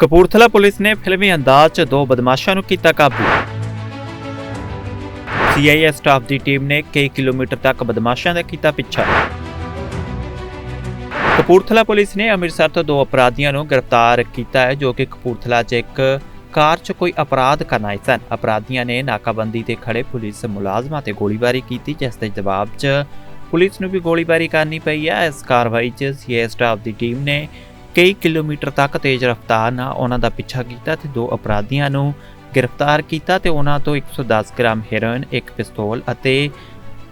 Kapurthala police ਨੇ ਫਿਲਮੀ ਅੰਦਾਜ਼ 'ਚ ਦੋ ਬਦਮਾਸ਼ਾਂ ਨੂੰ ਕੀਤਾ ਕਾਬੂ। ਸੀਆਈਏ ਸਟਾਫ ਦੀ ਟੀਮ ਨੇ ਕਈ ਕਿਲੋਮੀਟਰ ਤੱਕ ਬਦਮਾਸ਼ਾਂ ਦਾ ਕੀਤਾ ਪਿੱਛਾ। ਕਪੂਰਥਲਾ ਪੁਲਿਸ ਨੇ ਅੰਮ੍ਰਿਤਸਰ ਤੋਂ ਦੋ ਅਪਰਾਧੀਆਂ ਨੂੰ ਗ੍ਰਿਫਤਾਰ ਕੀਤਾ ਹੈ, ਜੋ ਕਿ ਕਪੂਰਥਲਾ 'ਚ ਇੱਕ ਕਾਰ 'ਚ ਕੋਈ ਅਪਰਾਧ ਕਰਨ ਆਏ ਸਨ। ਅਪਰਾਧੀਆਂ ਨੇ ਨਾਕਾਬੰਦੀ ਤੇ ਖੜੇ ਪੁਲਿਸ ਮੁਲਾਜ਼ਮਾਂ ਤੇ ਗੋਲੀਬਾਰੀ ਕੀਤੀ, ਜਿਸ ਦੇ ਜਵਾਬ 'ਚ ਪੁਲਿਸ ਨੂੰ ਵੀ ਗੋਲੀਬਾਰੀ ਕਰਨੀ ਪਈ ਹੈ। ਇਸ ਕਾਰਵਾਈ 'ਚ ਸੀਆਈਏ ਸਟਾਫ ਦੀ ਟੀਮ ਨੇ ਕਈ ਕਿਲੋਮੀਟਰ ਤੱਕ ਤੇਜ਼ ਰਫ਼ਤਾਰ ਨਾਲ ਉਹਨਾਂ ਦਾ ਪਿੱਛਾ ਕੀਤਾ ਤੇ ਦੋ ਅਪਰਾਧੀਆਂ ਨੂੰ ਗ੍ਰਿਫਤਾਰ ਕੀਤਾ ਤੇ ਉਹਨਾਂ ਤੋਂ 110 ਗ੍ਰਾਮ ਹੈਰੋਇਨ, ਇੱਕ ਪਿਸਤੌਲ ਅਤੇ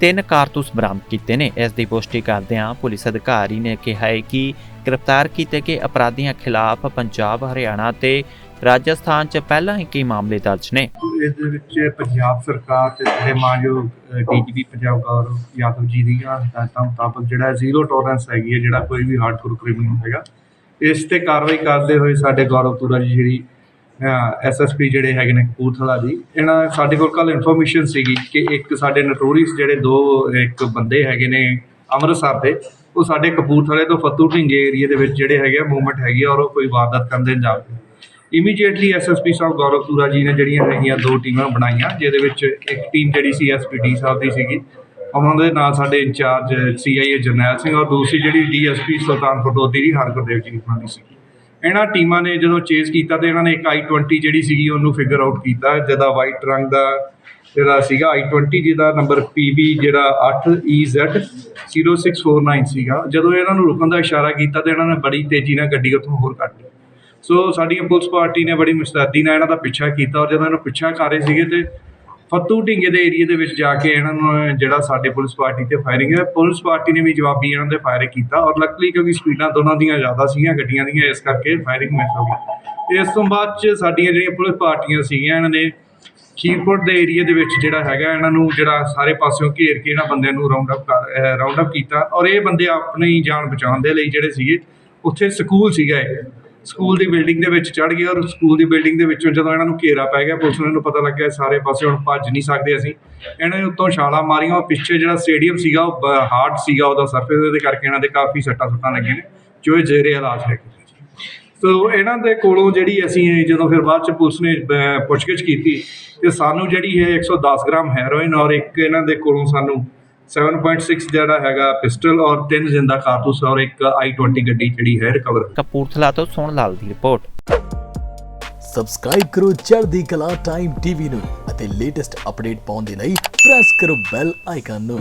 ਤਿੰਨ ਕਾਰਤੂਸ ਬਰਾਮਦ ਕੀਤੇ ਨੇ। ਇਸ ਦੀ ਪੁਸ਼ਟੀ ਕਰਦਿਆਂ ਪੁਲਿਸ ਅਧਿਕਾਰੀ ਨੇ ਕਿਹਾ ਹੈ ਕਿ ਗ੍ਰਿਫਤਾਰ ਕੀਤੇ ਗਏ ਅਪਰਾਧੀਆਂ ਖਿਲਾਫ ਪੰਜਾਬ, ਹਰਿਆਣਾ ਤੇ ਰਾਜਸਥਾਨ 'ਚ ਪਹਿਲਾਂ ਹੀ ਕਈ ਮਾਮਲੇ ਦਰਜ ਨੇ। ਇਸ ਦੇ ਵਿੱਚ ਪੰਜਾਬ ਸਰਕਾਰ ਤੇ ਜਿਹੜੇ ਮਾਨਯੋਗ ਡੀਜੀਪੀ ਪੰਜਾਬ ਗੌਰਵ ਯਾਦਵ ਜੀ ਦੀਆਂ ਹਦਾਇਤਾਂ ਮੁਤਾਬਕ ਜਿਹੜਾ ਜ਼ੀਰੋ ਟੋਲਰੈਂਸ ਹੈਗੀ ਹੈ, ਜਿਹੜਾ ਕੋਈ ਵੀ ਹਾਰਡਕੋਰ ਕ੍ਰਿਮੀਨਲ ਹੈਗਾ ਇਸ ਤੇ ਕਾਰਵਾਈ ਕਰਦੇ ਹੋਏ ਸਾਡੇ ਗੌਰਵਪੁਰਾ ਜੀ ਜਿਹੜੀ ਐਸਐਸਪੀ ਜਿਹੜੇ ਹੈਗੇ ਨੇ ਕਪੂਰਥਲਾ ਜੀ ਇਹਨਾਂ ਸਾਡੇ ਕੋਲ ਕੱਲ ਇਨਫੋਰਮੇਸ਼ਨ ਸੀਗੀ ਕਿ ਇੱਕ ਸਾਡੇ ਨਟੋਰੀਸ ਜਿਹੜੇ ਦੋ, ਇੱਕ ਬੰਦੇ ਹੈਗੇ ਨੇ ਅੰਮ੍ਰਿਤਸਰ ਦੇ, ਉਹ ਸਾਡੇ ਕਪੂਰਥਲੇ ਤੋਂ ਫੱਤੂ ਢਿੰਗੇ ਏਰੀਆ ਦੇ ਵਿੱਚ ਜਿਹੜੇ ਹੈਗੇ ਆ ਮੂਵਮੈਂਟ ਹੈਗੀ ਆ ਔਰ ਉਹ ਕੋਈ ਵਾਰਦਾਤ ਕਰਨ ਦੇ ਜਾਂਦੇ ਇਮੀਡੀਏਟਲੀ ਐਸਐਸਪੀ ਸਾਹਿਬ ਗੌਰਵਪੁਰਾ ਜੀ ਨੇ ਜਿਹੜੀਆਂ ਹੈਗੀਆਂ ਦੋ ਟੀਮਾਂ ਬਣਾਈਆਂ, ਜਿਹਦੇ ਵਿੱਚ ਇੱਕ ਟੀਮ ਜਿਹੜੀ ਸੀ ਐਸਪੀਡੀ ਸਾਹਿਬ ਦੀ ਸੀਗੀ ਉਹਨਾਂ ਦੇ ਨਾਲ ਸਾਡੇ ਇੰਚਾਰਜ ਸੀਆਈਏ ਜਰਨੈਲ ਸਿੰਘ ਔਰ ਦੂਸਰੀ ਜਿਹੜੀ ਡੀਐਸਪੀ ਸੁਲਤਾਨਪੁਰ ਲੋਧੀ ਦੀ ਹਰਗੁਰਦੇਵ ਜੀ ਉਹਨਾਂ ਦੀ ਸੀਗੀ। ਇਹਨਾਂ ਟੀਮਾਂ ਨੇ ਜਦੋਂ ਚੇਸ ਕੀਤਾ ਤੇ ਇਹਨਾਂ ਨੇ ਇੱਕ i20 ਜਿਹੜੀ ਸੀਗੀ ਉਹਨੂੰ ਫਿਗਰ ਆਊਟ ਕੀਤਾ, ਜਿਹਦਾ ਵਾਈਟ ਰੰਗ ਦਾ ਜਿਹੜਾ ਸੀਗਾ i20 ਜਿਹਦਾ ਨੰਬਰ PB ਜਿਹੜਾ E 8EZ0649 ਸੀਗਾ। ਜਦੋਂ ਇਹਨਾਂ ਨੂੰ ਰੁਕਣ ਦਾ ਇਸ਼ਾਰਾ ਕੀਤਾ ਤੇ ਇਹਨਾਂ ਨੇ ਬੜੀ ਤੇਜ਼ੀ ਨਾਲ ਗੱਡੀ ਉੱਥੋਂ ਹੋਰ ਕੱਢ ਲਈ। ਸੋ ਸਾਡੀ ਪੁਲਿਸ ਪਾਰਟੀ ਨੇ ਬੜੀ ਮੁਸਤੈਦੀ ਨਾਲ ਇਹਨਾਂ ਦਾ ਪਿੱਛਾ ਕੀਤਾ ਔਰ ਜਦੋਂ ਇਹਨਾਂ ਪਿੱਛਾ ਕਰ ਰਹੇ ਸੀਗੇ ਤੇ ਫੱਤੂ ਢਿੰਗੇ ਦੇ ਏਰੀਆ ਦੇ ਵਿੱਚ ਜਾ ਕੇ ਇਹਨਾਂ ਨੂੰ ਜਿਹੜਾ ਸਾਡੇ ਪੁਲਿਸ ਪਾਰਟੀ ਤੇ ਫਾਇਰਿੰਗ ਹੈ ਪੁਲਿਸ ਪਾਰਟੀ ਨੇ ਵੀ ਜਵਾਬੀ ਇਹਨਾਂ ਦੇ ਫਾਇਰ ਕੀਤਾ ਔਰ ਲੱਕਲੀ ਕਿਉਂਕਿ ਸਪੀਡਾਂ ਦੋਨਾਂ ਦੀਆਂ ਜ਼ਿਆਦਾ ਸੀਗੀਆਂ, ਗੱਡੀਆਂ ਦੀਆਂ, ਇਸ ਕਰਕੇ ਫਾਇਰਿੰਗ ਮਿਸ ਹੋ ਗਈ। ਇਸ ਤੋਂ ਬਾਅਦ ਚ ਸਾਡੀਆਂ ਜਿਹੜੀਆਂ ਪੁਲਿਸ ਪਾਰਟੀਆਂ ਸੀਗੀਆਂ, ਇਹਨਾਂ ਨੇ ਖੀਰਪੁਰ ਦੇ ਏਰੀਆ ਦੇ ਵਿੱਚ ਜਿਹੜਾ ਹੈਗਾ, ਇਹਨਾਂ ਨੂੰ ਜਿਹੜਾ ਸਾਰੇ ਪਾਸਿਓਂ ਘੇਰ ਕੇ ਇਹਨਾਂ ਬੰਦਿਆਂ ਨੂੰ ਰਾਉਂਡ ਅਪ ਕਰ ਰਾਉਂਡ ਅਪ ਕੀਤਾ ਔਰ ਇਹ ਬੰਦੇ ਆਪਣੀ ਜਾਨ ਬਚਾਉਣ ਦੇ ਲਈ ਜਿਹੜੇ ਸੀਗੇ, ਉੱਥੇ ਸਕੂਲ ਸੀਗਾ ਇੱਕ ਸਕੂਲ ਦੀ ਬਿਲਡਿੰਗ ਦੇ ਵਿੱਚ ਚੜ ਗਏ ਔਰ ਸਕੂਲ ਦੀ ਬਿਲਡਿੰਗ ਦੇ ਵਿੱਚੋਂ ਜਦੋਂ ਇਹਨਾਂ ਨੂੰ ਘੇਰਾ ਪੈ ਗਿਆ, ਪੁਲਿਸ ਨੂੰ ਪਤਾ ਲੱਗਿਆ ਸਾਰੇ ਪਾਸੇ ਹੁਣ ਭੱਜ ਨਹੀਂ ਸਕਦੇ ਅਸੀਂ। ਇਹਨਾਂ ਨੇ ਉੱਤੋਂ ਛਾਲਾਂ ਮਾਰੀਆਂ ਔਰ ਪਿੱਛੇ ਜਿਹੜਾ ਸਟੇਡੀਅਮ ਸੀਗਾ, ਉਹ ਹਾਰਡ ਸੀਗਾ ਉਹਦਾ ਸਰਫੇਸ ਉਹਦੇ ਕਰਕੇ ਇਹਨਾਂ ਦੇ ਕਾਫੀ ਸੱਟਾਂ ਸੁੱਟਾਂ ਲੱਗੀਆਂ ਨੇ, ਜੋ ਇਹ ਜ਼ੇਰੇ ਇਲਾਜ ਹੈਗੇ ਸੋ ਇਹਨਾਂ ਦੇ ਕੋਲੋਂ ਜਿਹੜੀ ਅਸੀਂ ਜਦੋਂ ਫਿਰ ਬਾਅਦ ਚ ਪੁਲਿਸ ਨੇ ਪੁੱਛਗਿੱਛ ਕੀਤੀ ਤੇ ਸਾਨੂੰ ਜਿਹੜੀ ਹੈ 110 ਗ੍ਰਾਮ ਹੈਰੋਇਨ ਔਰ ਇੱਕ ਇਹਨਾਂ ਦੇ ਕੋਲੋਂ ਸਾਨੂੰ 7.6 ਜਿਹੜਾ ਹੈਗਾ ਪਿਸਟਲ ਔਰ ਤਿੰਨ ਜ਼ਿੰਦਾ ਕਾਰਤੂਸ ਔਰ ਇੱਕ i20 ਗੱਡੀ ਜਿਹੜੀ ਹੈ ਰਿਕਵਰ ਕਪੂਰਥਲਾ ਤੋਂ ਸੋਹਣ ਲਾਲ ਦੀ ਰਿਪੋਰਟ। ਸਬਸਕ੍ਰਾਈਬ ਕਰੋ ਚੜ੍ਹਦੀ ਕਲਾ ਟਾਈਮ ਟੀਵੀ ਨੂੰ ਅਤੇ ਲੇਟੈਸਟ ਅਪਡੇਟ ਪਾਉਣ ਦੇ ਲਈ ਪ੍ਰੈਸ ਕਰੋ ਬੈਲ ਆਈਕਨ ਨੂੰ।